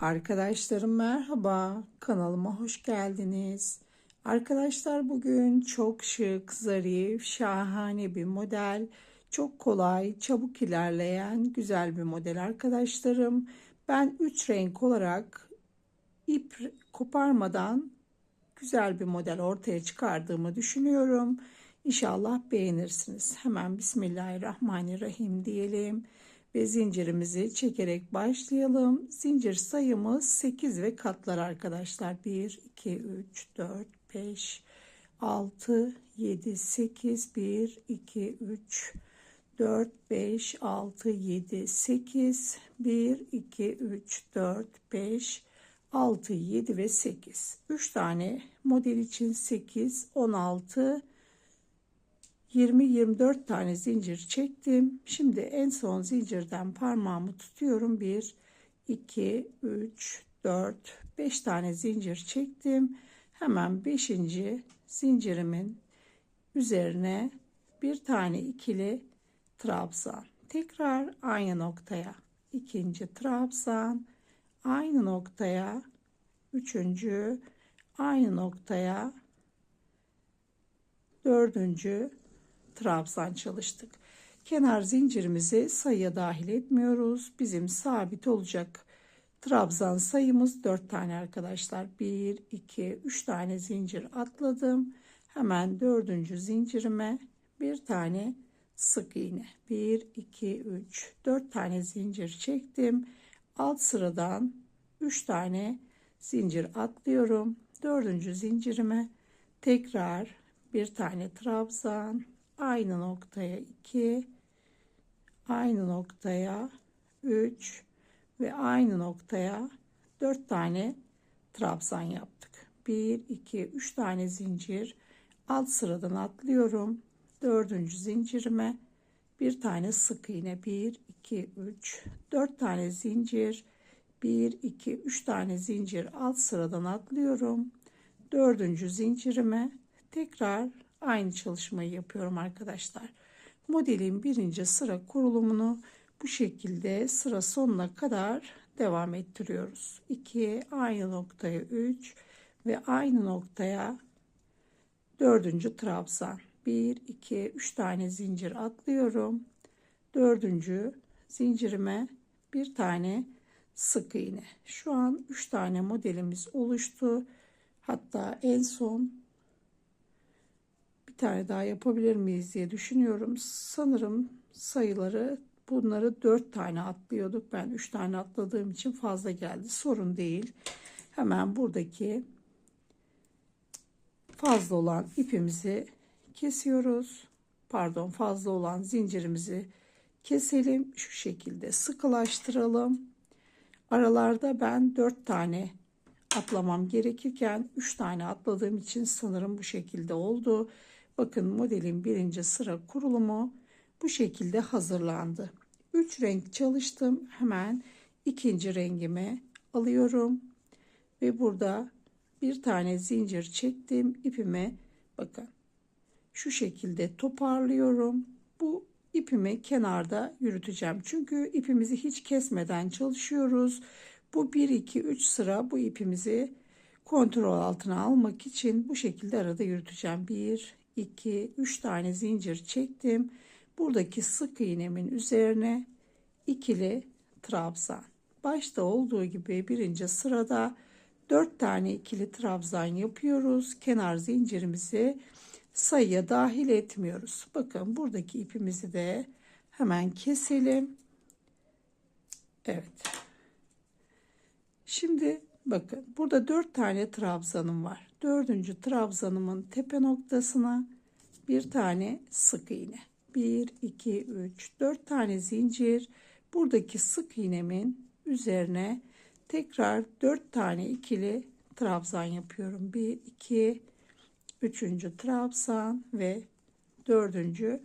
Arkadaşlarım merhaba, kanalıma hoş geldiniz. Arkadaşlar bugün çok şık, zarif, şahane bir model, çok kolay, çabuk ilerleyen güzel bir model arkadaşlarım. Ben 3 renk olarak ip koparmadan güzel bir model ortaya çıkardığımı düşünüyorum. İnşallah beğenirsiniz. Hemen Bismillahirrahmanirrahim diyelim ve zincirimizi çekerek başlayalım. Zincir sayımız 8 ve katlar arkadaşlar. 1, 2, 3, 4, 5, 6, 7, 8, 1, 2, 3, 4, 5, 6, 7, 8, 1, 2, 3, 4, 5, 6, 7 ve 8. 3 tane model için 8, 16, 20-24 tane zincir çektim. Şimdi en son zincirden parmağımı tutuyorum. 1, 2, 3, 4, 5 tane zincir çektim. Hemen 5. zincirimin üzerine bir tane ikili trabzan. Tekrar aynı noktaya ikinci trabzan, aynı noktaya üçüncü, aynı noktaya dördüncü trabzan çalıştık. Kenar zincirimizi sayıya dahil etmiyoruz. Bizim sabit olacak trabzan sayımız 4 tane arkadaşlar. 1, 2, 3 tane zincir atladım. Hemen dördüncü zincirime bir tane sık iğne. 1, 2, 3, 4 tane zincir çektim. Alt sıradan 3 tane zincir atlıyorum. Dördüncü zincirime tekrar bir tane trabzan aynı noktaya 2 aynı noktaya 3 ve aynı noktaya 4 tane trabzan yaptık. 1 2 3 tane zincir alt sıradan atlıyorum. Dördüncü zincirime bir tane sık iğne 1 2 3 4 tane zincir 1 2 3 tane zincir alt sıradan atlıyorum. Dördüncü zincirime tekrar aynı çalışmayı yapıyorum arkadaşlar. Modelin birinci sıra kurulumunu bu şekilde sıra sonuna kadar devam ettiriyoruz. 2 aynı noktaya 3 ve aynı noktaya dördüncü trabzan 1 2 3 tane zincir atlıyorum. Dördüncü zincirime bir tane sık iğne. Şu an 3 tane modelimiz oluştu. Hatta en son tane daha yapabilir miyiz diye düşünüyorum. Sanırım sayıları bunları 4 tane atlıyorduk. Ben 3 tane atladığım için fazla geldi. Sorun değil. Hemen buradaki fazla olan ipimizi kesiyoruz. Pardon fazla olan zincirimizi keselim. Şu şekilde sıkılaştıralım. Aralarda ben 4 tane atlamam gerekirken 3 tane atladığım için sanırım bu şekilde oldu. Bakın modelin birinci sıra kurulumu bu şekilde hazırlandı. 3 renk çalıştım. Hemen ikinci rengimi alıyorum. Ve burada bir tane zincir çektim. ipimi bakın şu şekilde toparlıyorum. Bu ipimi kenarda yürüteceğim. Çünkü ipimizi hiç kesmeden çalışıyoruz. Bu 1 2 3 sıra bu ipimizi kontrol altına almak için bu şekilde arada yürüteceğim. 1 2, 3 tane zincir çektim. Buradaki sık iğnemin üzerine ikili trabzan. Başta olduğu gibi birinci sırada 4 tane ikili trabzan yapıyoruz. Kenar zincirimizi sayıya dahil etmiyoruz. Bakın buradaki ipimizi de hemen keselim. Evet. Şimdi bakın burada 4 tane trabzanım var dördüncü trabzanımın tepe noktasına bir tane sık iğne. 1 2 3 4 tane zincir. Buradaki sık iğnemin üzerine tekrar 4 tane ikili trabzan yapıyorum. 1 2 üçüncü trabzan ve dördüncü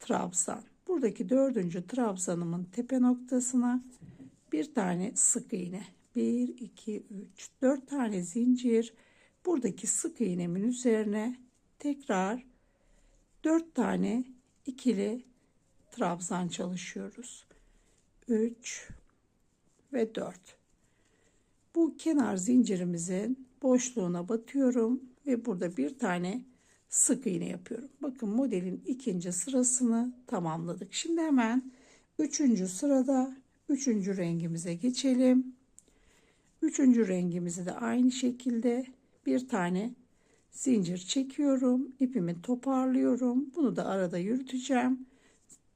trabzan. Buradaki dördüncü trabzanımın tepe noktasına bir tane sık iğne. 1 2 3 4 tane zincir buradaki sık iğnemin üzerine tekrar 4 tane ikili trabzan çalışıyoruz. 3 ve 4. bu kenar zincirimizin boşluğuna batıyorum ve burada bir tane sık iğne yapıyorum. Bakın modelin ikinci sırasını tamamladık. Şimdi hemen üçüncü sırada üçüncü rengimize geçelim. Üçüncü rengimizi de aynı şekilde bir tane zincir çekiyorum. ipimi toparlıyorum. Bunu da arada yürüteceğim.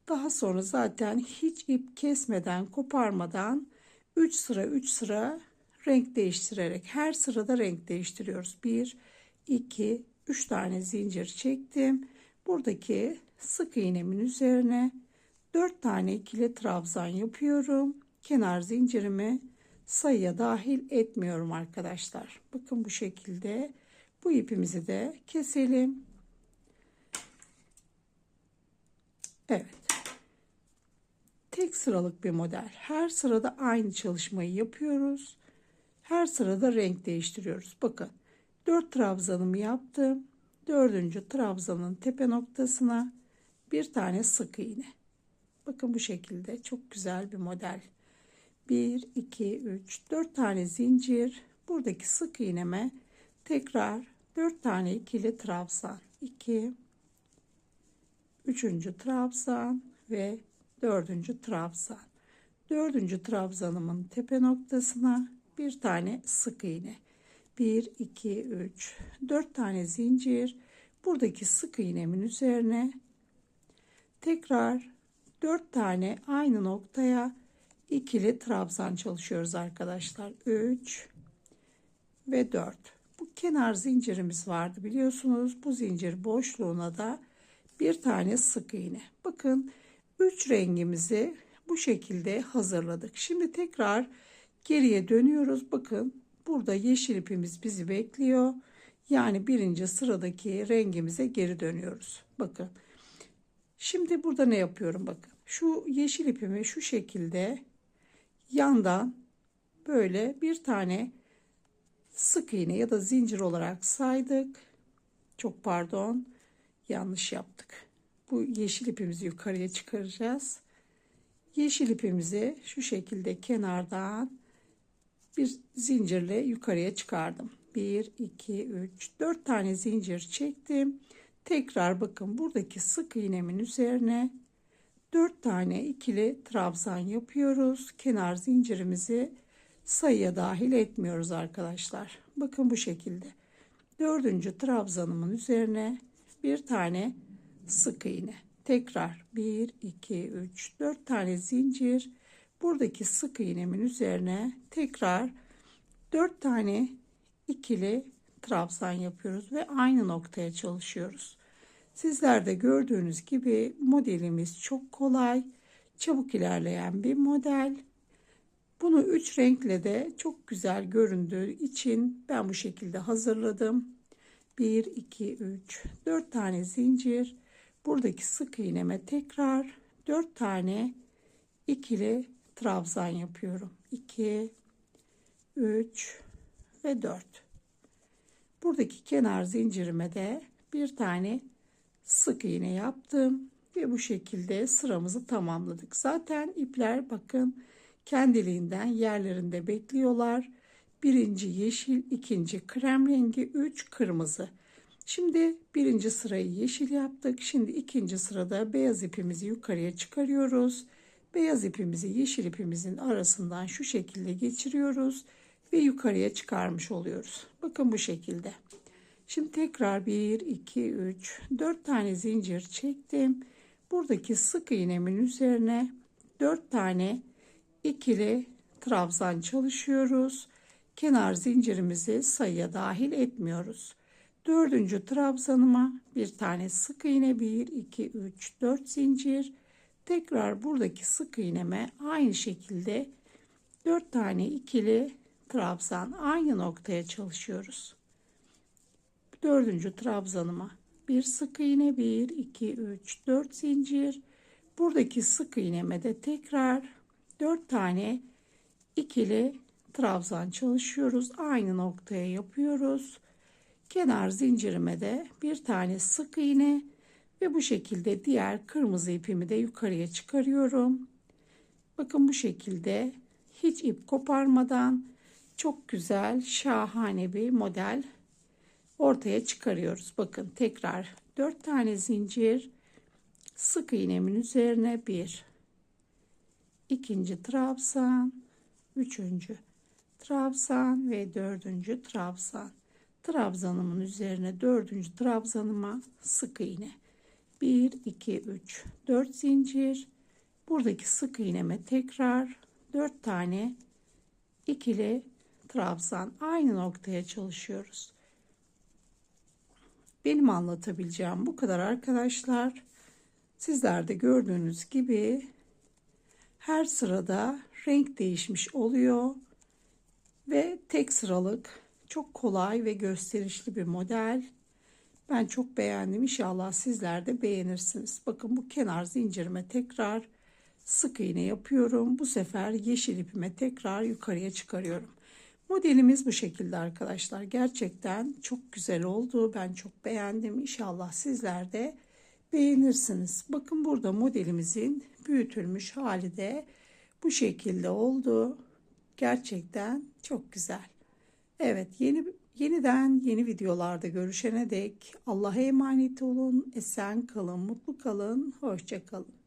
Daha sonra zaten hiç ip kesmeden, koparmadan 3 sıra 3 sıra renk değiştirerek her sırada renk değiştiriyoruz. 1 2 3 tane zincir çektim. Buradaki sık iğnemin üzerine 4 tane ikili trabzan yapıyorum. Kenar zincirimi sayıya dahil etmiyorum arkadaşlar. Bakın bu şekilde bu ipimizi de keselim. Evet. Tek sıralık bir model. Her sırada aynı çalışmayı yapıyoruz. Her sırada renk değiştiriyoruz. Bakın 4 trabzanımı yaptım. Dördüncü trabzanın tepe noktasına bir tane sık iğne. Bakın bu şekilde çok güzel bir model. 1, 2, 3, 4 tane zincir. Buradaki sık iğneme tekrar 4 tane ikili trabzan. 2, 3. trabzan ve 4. trabzan. 4. trabzanımın tepe noktasına bir tane sık iğne. 1, 2, 3, 4 tane zincir. Buradaki sık iğnemin üzerine tekrar 4 tane aynı noktaya ikili trabzan çalışıyoruz arkadaşlar. 3 ve 4. Bu kenar zincirimiz vardı biliyorsunuz. Bu zincir boşluğuna da bir tane sık iğne. Bakın 3 rengimizi bu şekilde hazırladık. Şimdi tekrar geriye dönüyoruz. Bakın burada yeşil ipimiz bizi bekliyor. Yani birinci sıradaki rengimize geri dönüyoruz. Bakın. Şimdi burada ne yapıyorum bakın. Şu yeşil ipimi şu şekilde yandan böyle bir tane sık iğne ya da zincir olarak saydık. Çok pardon. Yanlış yaptık. Bu yeşil ipimizi yukarıya çıkaracağız. Yeşil ipimizi şu şekilde kenardan bir zincirle yukarıya çıkardım. 1 2 3 4 tane zincir çektim. Tekrar bakın buradaki sık iğnemin üzerine 4 tane ikili trabzan yapıyoruz. Kenar zincirimizi sayıya dahil etmiyoruz arkadaşlar. Bakın bu şekilde. Dördüncü trabzanımın üzerine bir tane sık iğne. Tekrar 1, 2, 3, 4 tane zincir. Buradaki sık iğnemin üzerine tekrar 4 tane ikili trabzan yapıyoruz ve aynı noktaya çalışıyoruz. Sizler de gördüğünüz gibi modelimiz çok kolay, çabuk ilerleyen bir model. Bunu üç renkle de çok güzel göründüğü için ben bu şekilde hazırladım. 1, 2, 3, 4 tane zincir. Buradaki sık iğneme tekrar 4 tane ikili trabzan yapıyorum. 2, 3 ve 4. Buradaki kenar zincirime de bir tane sık iğne yaptım ve bu şekilde sıramızı tamamladık. Zaten ipler bakın kendiliğinden yerlerinde bekliyorlar. Birinci yeşil, ikinci krem rengi, üç kırmızı. Şimdi birinci sırayı yeşil yaptık. Şimdi ikinci sırada beyaz ipimizi yukarıya çıkarıyoruz. Beyaz ipimizi yeşil ipimizin arasından şu şekilde geçiriyoruz ve yukarıya çıkarmış oluyoruz. Bakın bu şekilde. Şimdi tekrar 1, 2, 3, 4 tane zincir çektim. Buradaki sık iğnemin üzerine 4 tane ikili trabzan çalışıyoruz. Kenar zincirimizi sayıya dahil etmiyoruz. Dördüncü trabzanıma bir tane sık iğne 1, 2, 3, 4 zincir. Tekrar buradaki sık iğneme aynı şekilde 4 tane ikili trabzan aynı noktaya çalışıyoruz. Dördüncü trabzanıma bir sık iğne 1 2 3 4 zincir. Buradaki sık iğneme de tekrar 4 tane ikili trabzan çalışıyoruz. Aynı noktaya yapıyoruz. Kenar zincirime de bir tane sık iğne ve bu şekilde diğer kırmızı ipimi de yukarıya çıkarıyorum. Bakın bu şekilde hiç ip koparmadan çok güzel, şahane bir model ortaya çıkarıyoruz. Bakın tekrar 4 tane zincir sık iğnemin üzerine bir ikinci trabzan, üçüncü trabzan ve dördüncü trabzan. Trabzanımın üzerine dördüncü trabzanıma sık iğne. 1, 2, 3, 4 zincir. Buradaki sık iğneme tekrar 4 tane ikili trabzan aynı noktaya çalışıyoruz. Benim anlatabileceğim bu kadar arkadaşlar. Sizler de gördüğünüz gibi her sırada renk değişmiş oluyor ve tek sıralık çok kolay ve gösterişli bir model. Ben çok beğendim. İnşallah sizler de beğenirsiniz. Bakın bu kenar zincirime tekrar sık iğne yapıyorum. Bu sefer yeşil ipime tekrar yukarıya çıkarıyorum. Modelimiz bu şekilde arkadaşlar. Gerçekten çok güzel oldu. Ben çok beğendim. İnşallah sizler de beğenirsiniz. Bakın burada modelimizin büyütülmüş hali de bu şekilde oldu. Gerçekten çok güzel. Evet yeni yeniden yeni videolarda görüşene dek Allah'a emanet olun. Esen kalın, mutlu kalın, hoşça kalın.